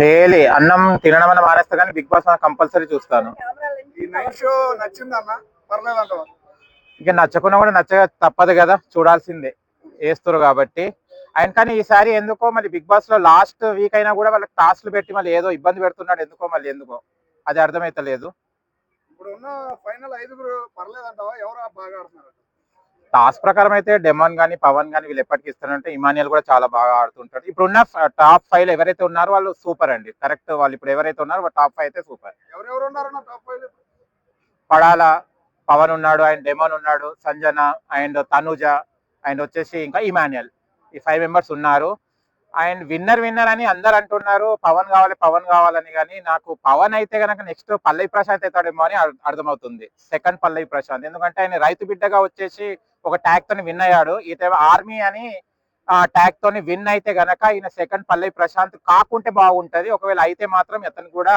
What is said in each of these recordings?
Daily అన్నం తినడం అని మానేస్తా కానీ బిగ్ బాస్ కంపల్సరీ చూస్తాను. ఈ నైట్ షో నచ్చిందన్న? పర్లేదంటావా ఇక నచ్చకున్నా కూడా నచ్చక తప్పదు కదా చూడాల్సిందే. వేస్తారు కాబట్టి. ఆయన కానీ ఈసారి ఎందుకో మళ్ళీ బిగ్ బాస్లో లాస్ట్ వీక్ అయినా కూడా వాళ్ళకి టాస్క్లు పెట్టి మళ్ళీ ఏదో ఇబ్బంది పెడుతున్నాడు ఎందుకో మళ్ళీ ఎందుకో. అది అర్థమైతలేదు. ఇప్పుడు ఉన్న ఫైనల్ ఐదుగురు పర్లేదంటావా ఎవరు బాగా ఆడుతున్నారు? టాస్క్ ప్రకారం అయితే డెమాన్ గానీ పవన్ గానీ వీళ్ళు ఎప్పటికి ఇస్తారంటే ఇమానియల్ కూడా చాలా బాగా ఆడుతుంటాడు ఇప్పుడున్న టాప్ ఫైవ్ ఎవరైతే ఉన్నారో వాళ్ళు సూపర్ అండి. కరెక్ట్ వాళ్ళు ఇప్పుడు ఎవరైతే ఉన్నారో టాప్ ఫైవ్ అయితే సూపర్. పడాల పవన్ ఉన్నాడు అండ్ డెమోన్ ఉన్నాడు సంజన అండ్ తనుజ అండ్ వచ్చేసి ఇంకా ఇమాన్యుయల్ ఈ ఫైవ్ మెంబర్స్ ఉన్నారు. అండ్ విన్నర్ విన్నర్ అని అందరు అంటున్నారు. పవన్ కావాలి పవన్ కావాలని కానీ నాకు పవన్ అయితే కనుక నెక్స్ట్ పల్లవి ప్రశాంత్ అవుతాడేమో అని అర్- అర్థమవుతుంది. సెకండ్ పల్లవి ప్రశాంత్. ఎందుకంటే ఆయన రైతు బిడ్డగా వచ్చేసి ఒక ట్యాగ్ తోని విన్ అయ్యాడు. ఈత ఆర్మీ అని ఆ ట్యాగ్ తోని విన్ అయితే గనక ఈయన సెకండ్ పల్లవి ప్రశాంత్ కాకుంటే బాగుంటది. ఒకవేళ అయితే మాత్రం ఇతను కూడా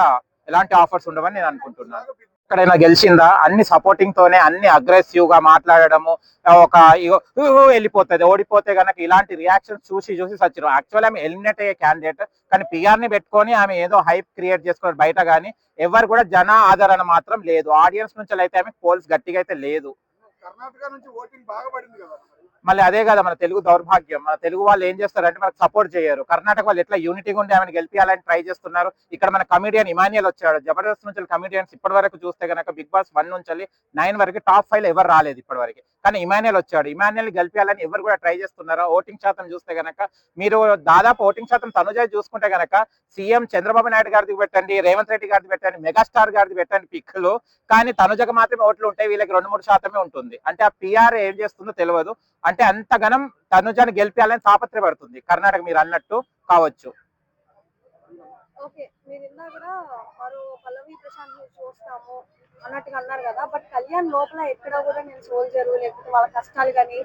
ఎలాంటి ఆఫర్స్ ఉండవని నేను అనుకుంటున్నాను ఎక్కడైనా గెలిచిందా? అన్ని సపోర్టింగ్ తోనే అన్ని అగ్రెసివ్గా మాట్లాడడము ఒక వెళ్ళిపోతుంది. ఓడిపోతే గనక ఇలాంటి రియాక్షన్స్ చూసి చూసి సచ్చిన యాక్చువల్ ఆమె ఎలిమినేట్ అయ్యే క్యాండిడేట్ కానీ పిఆర్ని పెట్టుకొని ఆమె ఏదో హైప్ క్రియేట్ చేసుకుని బయట కానీ ఎవరు కూడా జన ఆదరణ మాత్రం లేదు. ఆడియన్స్ నుంచి అయితే ఆమె పోల్స్ గట్టిగా అయితే లేదు. కర్ణాటక నుంచి ఓటింగ్ బాగా పడింది కదా మళ్ళీ అదే కదా మన తెలుగు దౌర్భాగ్యం. మన తెలుగు వాళ్ళు ఏం చేస్తారంటే మనకు సపోర్ట్ చేయరు. కర్ణాటక వాళ్ళు ఎట్లా యూనిటీగా ఉండి ఆమెను గెలిపించాలని ట్రై చేస్తున్నారు. ఇక్కడ మన కమిడియన్ ఇమానియల్ వచ్చాడు. జబర్దస్త్ నుంచి కమిడియన్స్ ఇప్పటి వరకు చూస్తే గనక బిగ్ బాస్ వన్ నుంచి నైన్ వరకు టాప్ ఫైవ్ ఎవరు రాలేదు ఇప్పటి వరకు. కానీ ఇమానియల్ వచ్చాడు. ఇమానియల్ గెలిపించాలని ఎవరు కూడా ట్రై చేస్తున్నారు? ఓటింగ్ శాతం చూస్తే గనక మీరు దాదాపు ఓటింగ్ శాతం తనుజాయి చూసుకుంటే గనక సీఎం చంద్రబాబు నాయుడు గారిది పెట్టండి రేవంత్ రెడ్డి గారిది పెట్టండి మెగాస్టార్ గారిది పెట్టండి పిక్లు. కానీ తనుజకు మాత్రమే ఓట్లు ఉంటాయి వీళ్ళకి రెండు మూడు శాతమే ఉంటుంది. అంటే ఆ పిఆర్ ఏం చేస్తుందో తెలియదు. అంటే అంత గణం తనుజాని గెలిపించాలని తాపత్రయపడుతుంది. కర్ణాటక మీరు అన్నట్టు కావచ్చు. ఓకే మీరు పల్లవి ప్రశాంత్ చూస్తాము అన్నట్టుగా అన్నారు కదా. బట్ కళ్యాణ్ లోపల ఎక్కడ కూడా నేను సోల్జర్ లేకపోతే వాళ్ళ కష్టాలు కానీ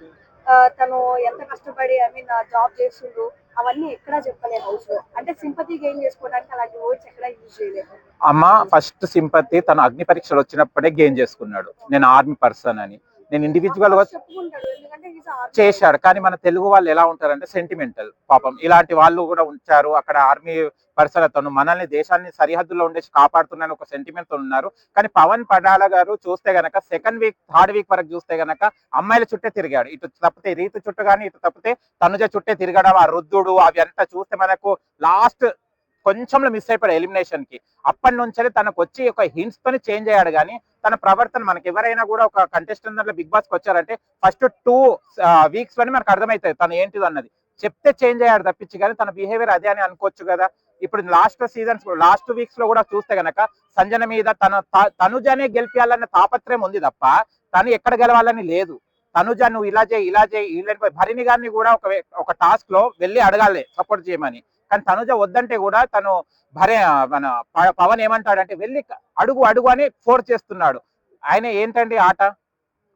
తను ఎంత కష్టపడి ఐ మీన్ జాబ్ చేస్తుండు అవన్నీ ఎక్కడా చెప్పలేదు హౌస్లో అంటే సింపతి గెయిన్ చేసుకోవడానికి అలాంటి ఎక్కడా యూజ్ చేయలేదు. అమ్మ ఫస్ట్ సింపతి తను అగ్ని పరీక్షలు వచ్చినప్పుడే గెయిన్ చేసుకున్నాడు. నేను ఆర్మీ పర్సన్ అని. నేను ఇండివిజువల్గా చేశాడు. కానీ మన తెలుగు వాళ్ళు ఎలా ఉంటారంటే సెంటిమెంటల్ పాపం. ఇలాంటి వాళ్ళు కూడా ఉంచారు. అక్కడ ఆర్మీ పర్సన్ అతను మనల్ని దేశాన్ని సరిహద్దుల్లో ఉండేసి కాపాడుతున్నాను ఒక సెంటిమెంట్తో ఉన్నారు. కానీ పవన్ పడాల గారు చూస్తే గనక సెకండ్ వీక్ థర్డ్ వీక్ వరకు చూస్తే గనక అమ్మాయిల చుట్టే తిరిగాడు. ఇటు తప్పితే రీతు చుట్టూ కానీ ఇటు తప్పితే తనుజ చుట్టే తిరగడం. ఆ రుద్దుడు అవి అంతా చూస్తే మనకు లాస్ట్ కొంచెంలో మిస్ అయిపోయాడు ఎలిమినేషన్కి. అప్పటి నుంచి తనకు వచ్చి ఒక హింట్స్ తోని చేంజ్ అయ్యాడు కానీ తన ప్రవర్తన మనకి ఎవరైనా కూడా ఒక కంటెస్టెంట్ దాంట్లో బిగ్ బాస్కి వచ్చారంటే ఫస్ట్ టూ వీక్స్లోనే మనకు అర్థమవుతుంది తను ఏంటిది అన్నది. చెప్తే చేంజ్ అయ్యాడు తప్పించి కానీ తన బిహేవియర్ అదే అని అనుకోవచ్చు కదా. ఇప్పుడు లాస్ట్ సీజన్స్ లాస్ట్ వీక్స్లో కూడా చూస్తే గనక సంజన మీద తన త- తనుజనే గెలిపించాలన్న తాపత్రయం ఉంది తప్ప తను ఎక్కడ గెలవాలని లేదు. తనుజ నువ్వు ఇలా చేయి ఇలా చేయి ఇలా భరిణి గారిని కూడా ఒక ఒక టాస్క్లో వెళ్ళి అడగాలి సపోర్ట్ చేయమని. కానీ తనుజ వద్దంటే కూడా తను భరే మన పవన్ ఏమంటాడంటే వెళ్ళి అడుగు అడుగు అని ఫోర్స్ చేస్తున్నాడు. ఆయన ఏంటండి ఆట?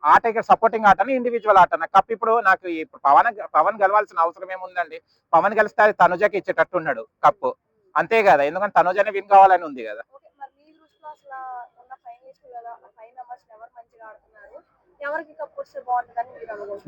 ఆట ఇక్కడ సపోర్టింగ్ ఆటని ఇండివిజువల్ ఆట కప్ ఇప్పుడు నాకు ఇప్పుడు పవన్ పవన్ గెలవాల్సిన అవసరం ఏముందండి? పవన్ గెలిస్తే అది తనుజకి ఇచ్చేటట్టు ఉన్నాడు కప్పు అంతే కదా ఎందుకంటే తనుజనే విన్ కావాలని ఉంది కదా.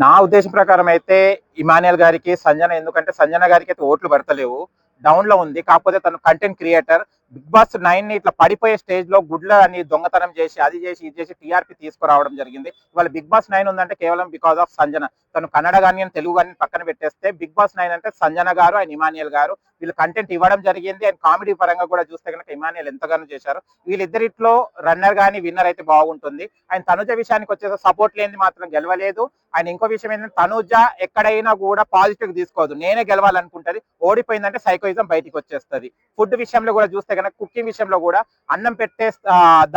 నా ఉద్దేశం ప్రకారం అయితే ఇమానియల్ గారికి సంజన ఎందుకంటే సంజన గారికి అయితే ఓట్లు పడతలేవు. డౌన్లో ఉంది. కాకపోతే తను కంటెంట్ క్రియేటర్ బిగ్ బాస్ నైన్ని ఇట్లా పడిపోయే స్టేజ్లో గుడ్ల అని దొంగతనం చేసి అది చేసి ఇది చేసి టీఆర్పీ తీసుకురావడం జరిగింది. ఇవాళ బిగ్ బాస్ నైన్ ఉందంటే కేవలం బికాస్ ఆఫ్ సంజన. తను కన్నడ కానీ తెలుగు కానీ పక్కన పెట్టేస్తే బిగ్ బాస్ నైన్ అంటే సంజన గారు అండ్ ఇమానియల్ గారు. వీళ్ళు కంటెంట్ ఇవ్వడం జరిగింది అండ్ కామెడీ పరంగా కూడా చూస్తే కనుక ఇమానియల్ ఎంతగానో చేశారు. వీళ్ళిద్దరిట్లో రన్నర్ కానీ విన్నర్ అయితే బాగుంటుంది. ఆయన తనుజ విషయానికి వచ్చేసి సపోర్ట్ లేనిది మాత్రం గెలవలేదు. ఆయన ఇంకో విషయం ఏంటంటే తనుజ ఎక్కడైనా కూడా పాజిటివ్ తీసుకోదు. నేనే గెలవాలనుకుంటది. ఓడిపోయిందంటే సైకోయిజం బయటికి వచ్చేస్తది. ఫుడ్ విషయంలో కూడా చూస్తే కనుక కుకింగ్ విషయంలో కూడా అన్నం పెట్టే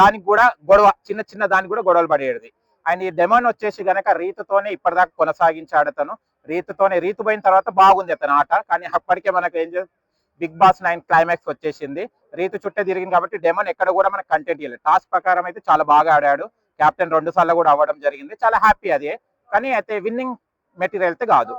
దానికి కూడా గొడవ చిన్న చిన్న దానికి కూడా గొడవలు పడేది. ఆయన ఈ డెమోన్ వచ్చేసి గనక రీతుతోనే ఇప్పటిదాకా కొనసాగించాడు అతను. రీతితోనే రీతు పోయిన తర్వాత బాగుంది అతను ఆట. కానీ అప్పటికే మనకు ఏం బిగ్ బాస్ నైన్ క్లైమాక్స్ వచ్చేసింది. రీతు చుట్టే తిరిగింది కాబట్టి డెమోన్ ఎక్కడ కూడా మనకు కంటెంట్ ఇవ్వలేదు టాస్క్ ప్రకారం అయితే చాలా బాగా ఆడాడు. కెప్టెన్ రెండు సార్లు కూడా అవ్వడం జరిగింది. చాలా హ్యాపీ అది. కానీ అయితే విన్నింగ్ మెటీరియల్ అయితే కాదు.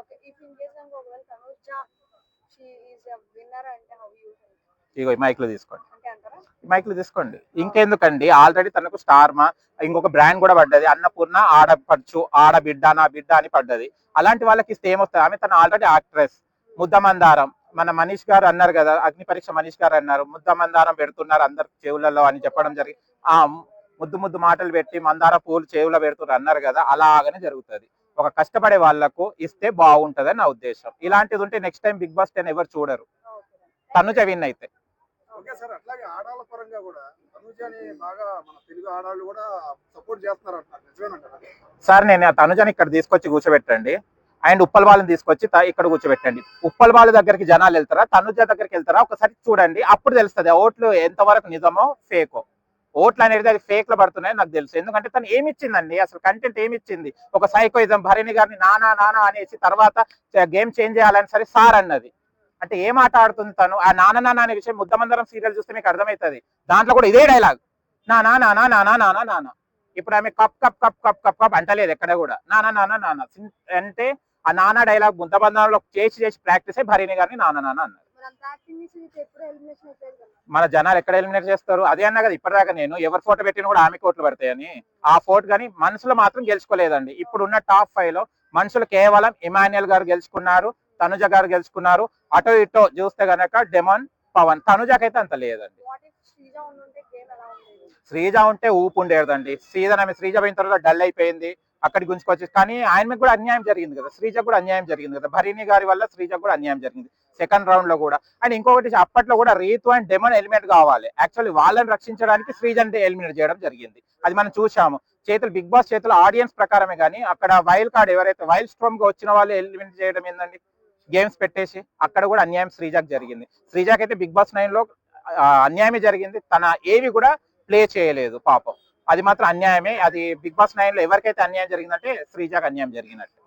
ఇగో ఈ మైక్లు తీసుకోండి. అంటారా? మైక్లు తీసుకోండి. ఇంకెందుకండి? ఆల్రెడీ తనకు స్టార్ మా ఇంకొక బ్రాండ్ కూడా పడ్డది. అన్నపూర్ణ ఆడపడుచు ఆడబిడ్డ నా బిడ్డ అని పడ్డది. అలాంటి వాళ్ళకి ఇస్తే ఏమొస్తుంది? ఆమె తన ఆల్రెడీ యాక్ట్రెస్ ముద్దమందారం మన మనీష్ గారు అన్నారు కదా అగ్ని పరీక్ష మనీష్ గారు అన్నారు ముద్ద మందారం పెడుతున్నారు అందరు చెవులలో అని చెప్పడం జరిగి ఆ ముద్దు ముద్దు మాటలు పెట్టి మందార పూలు చెవులో పెడుతున్నారు అన్నారు కదా అలాగనే జరుగుతుంది. ఒక కష్టపడే వాళ్ళకు ఇస్తే బాగుంటదని నా ఉద్దేశం. ఇలాంటిది ఉంటే next time Bigg Boss ten ఎవరు చూడరు. తనుజ విన్ అయితే. ఓకే సార్ అట్లాగే ఆడాళ్ళ పరంగా కూడా తనుజని బాగా మన తెలుగు ఆడాళ్ళు కూడా సపోర్ట్ చేస్తున్నారు అంటారు నిజమేనంటారా సార్ నేను ఆ తనుజని ఇక్కడ తీసుకొచ్చి కూర్చోబెట్టండి. అండ్ ఉప్పల్ వాళ్ళని తీసుకొచ్చి త- ఇక్కడ కూర్చోబెట్టండి. ఉప్పల్ వాళ్ళ దగ్గరికి జనాలు వెళ్తారా తనుజ దగ్గరికి వెళ్తారా? ఒకసారి చూడండి. అప్పుడు తెలుస్తుంది ఆ ఓట్లు ఎంతవరకు నిజమో ఫేకో. ఓట్లు అనేది అది ఫేక్లో పడుతున్నాయి నాకు తెలుసు. ఎందుకంటే తను ఏమి ఇచ్చిందండి అసలు కంటెంట్ ఏమిచ్చింది? ఒక సైకోయిజం భరణి గారిని నానా నానా అనేసి తర్వాత గేమ్ చేంజ్ చేయాలని సరే సార్ అన్నది. అంటే ఏం ఆట ఆడుతుంది తను ఆ నాన్న నాన్న అనే విషయం ముద్దమందరం సీరియల్ చూస్తే మీకు అర్థమవుతుంది దాంట్లో కూడా ఇదే డైలాగ్ నానా నానా నానా నానా నానా ఇప్పుడు ఆమె cup cup cup cup cup cup అంటలేదు ఎక్కడ కూడా నానా నానా నానా అంటే ఆ నానా డైలాగ్ ముద్దబంధంలో చేసి చేసి ప్రాక్టీస్ అయ్యి భరణి గారిని నానా నాన్న అన్నారు మన జనాలు ఎక్కడ ఎలిమినేట్ చేస్తారు అదే అన్నా కదా ఇప్పటిదాకా నేను ఎవరి ఫోటో పెట్టినా కూడా ఆమె కోట్లు పడతాయని ఆ ఫోటో కానీ మనుషులు మాత్రం గెలుచుకోలేదండి ఇప్పుడు ఉన్న టాప్ ఫైవ్లో మనుషులు కేవలం ఇమాన్యుయల్ గారు గెలుచుకున్నారు తనుజ గారు గెలుచుకున్నారు. అటో ఇటో చూస్తే గనక డెమన్ పవన్. తనుజకైతే అంత లేదండి. శ్రీజ శ్రీజ ఉంటే ఊపు ఉండేదండి. సీజన్ ఆమె శ్రీజ పోయిన తర్వాత డల్ అయిపోయింది. అక్కడికి గుంజుకొచ్చి కానీ ఆయనకు కూడా అన్యాయం జరిగింది కదా. శ్రీజ కూడా అన్యాయం జరిగింది కదా. భరిణి గారి వల్ల శ్రీజ కూడా అన్యాయం జరిగింది. సెకండ్ రౌండ్లో కూడా. అండ్ ఇంకొకటి అప్పట్లో కూడా రీతు అండ్ డెమన్ ఎలిమినేట్ కావాలి. యాక్చువల్లీ వాళ్ళని రక్షించడానికి శ్రీజన్ ఎలిమినేట్ చేయడం జరిగింది. అది మనం చూసాము చేతులు బిగ్ బాస్ చేతులు ఆడియన్స్ ప్రకారమే కానీ అక్కడ వైల్డ్ కార్డ్ ఎవరైతే వైల్డ్ స్ట్రోమ్గా వచ్చిన వాళ్ళు ఎలిమినేట్ చేయడం ఏందండి? గేమ్స్ పెట్టేసి అక్కడ కూడా అన్యాయం శ్రీజాకి జరిగింది. శ్రీజాకి అయితే బిగ్ బాస్ నైన్లో అన్యాయమే జరిగింది. తన ఏవి కూడా ప్లే చేయలేదు పాపం. అది మాత్రం అన్యాయమే. అది బిగ్ బాస్ నైన్లో ఎవరికైతే అన్యాయం జరిగిందంటే శ్రీజాకి అన్యాయం జరిగినట్టు.